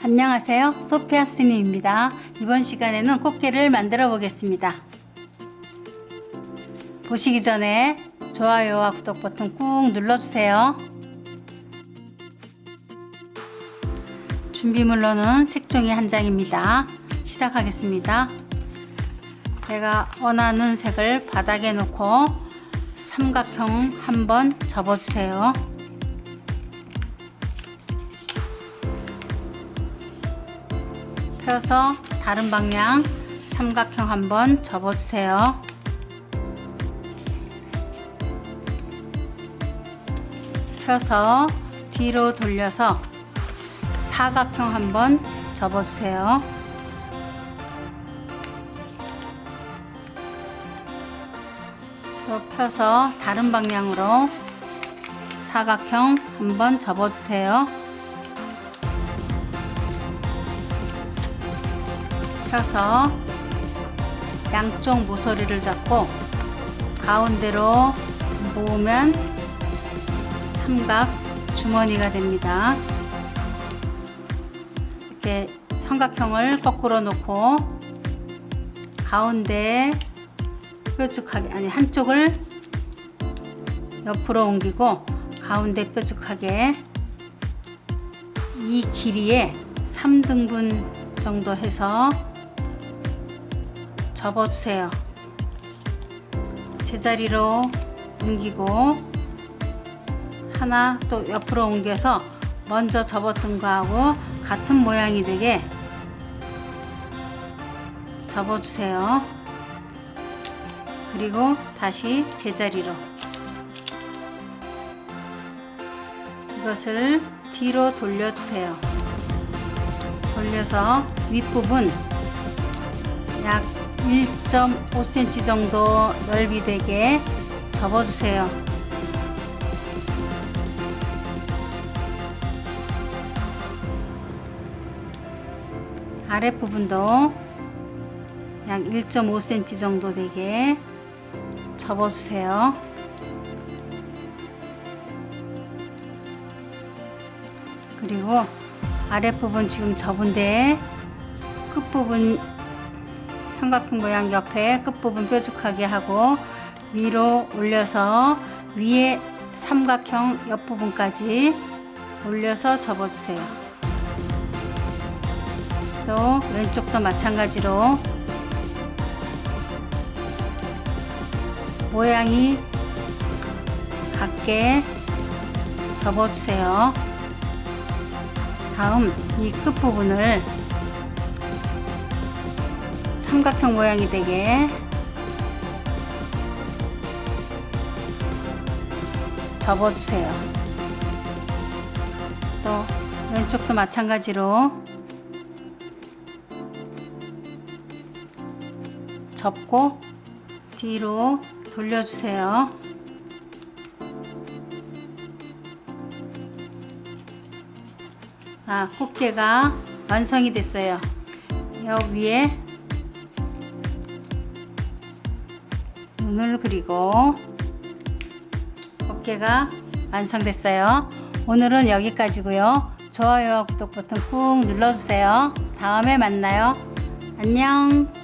안녕하세요. 소피아 스님입니다. 이번 시간에는 꽃게를 만들어 보겠습니다. 보시기 전에 좋아요와 구독 버튼 꾹 눌러주세요. 준비물로는 색종이 한 장입니다. 시작하겠습니다. 제가 원하는 색을 바닥에 놓고 삼각형 한번 접어주세요. 펴서 다른 방향 삼각형 한번 접어주세요. 펴서 뒤로 돌려서 사각형 한번 접어주세요. 또 펴서 다른 방향으로 사각형 한번 접어주세요. 펴서 양쪽 모서리를 잡고 가운데로 모으면 삼각 주머니가 됩니다. 이렇게 삼각형을 거꾸로 놓고 가운데 뾰족하게 아니 한쪽을 옆으로 옮기고 가운데 뾰족하게 이 길이에 3등분 정도 해서 접어주세요. 제자리로 옮기고 하나 또 옆으로 옮겨서 먼저 접었던 거하고 같은 모양이 되게 접어주세요. 그리고 다시 제자리로 이것을 뒤로 돌려주세요. 돌려서 윗부분 약 1.5cm 정도 넓이 되게 접어주세요. 아랫부분도 약 1.5cm 정도 되게 접어주세요. 그리고 아랫부분 지금 접은데 끝부분 삼각형 모양 옆에 끝부분 뾰족하게 하고 위로 올려서 위에 삼각형 옆부분까지 올려서 접어주세요. 또 왼쪽도 마찬가지로 모양이 같게 접어주세요. 다음 이 끝부분을 삼각형 모양이 되게 접어주세요. 또 왼쪽도 마찬가지로 접고 뒤로 돌려주세요. 아, 꽃게가 완성이 됐어요. 여 위에 눈을 그리고 꽃게가 완성됐어요. 오늘은 여기까지고요. 좋아요와 구독 버튼 꾹 눌러주세요. 다음에 만나요. 안녕.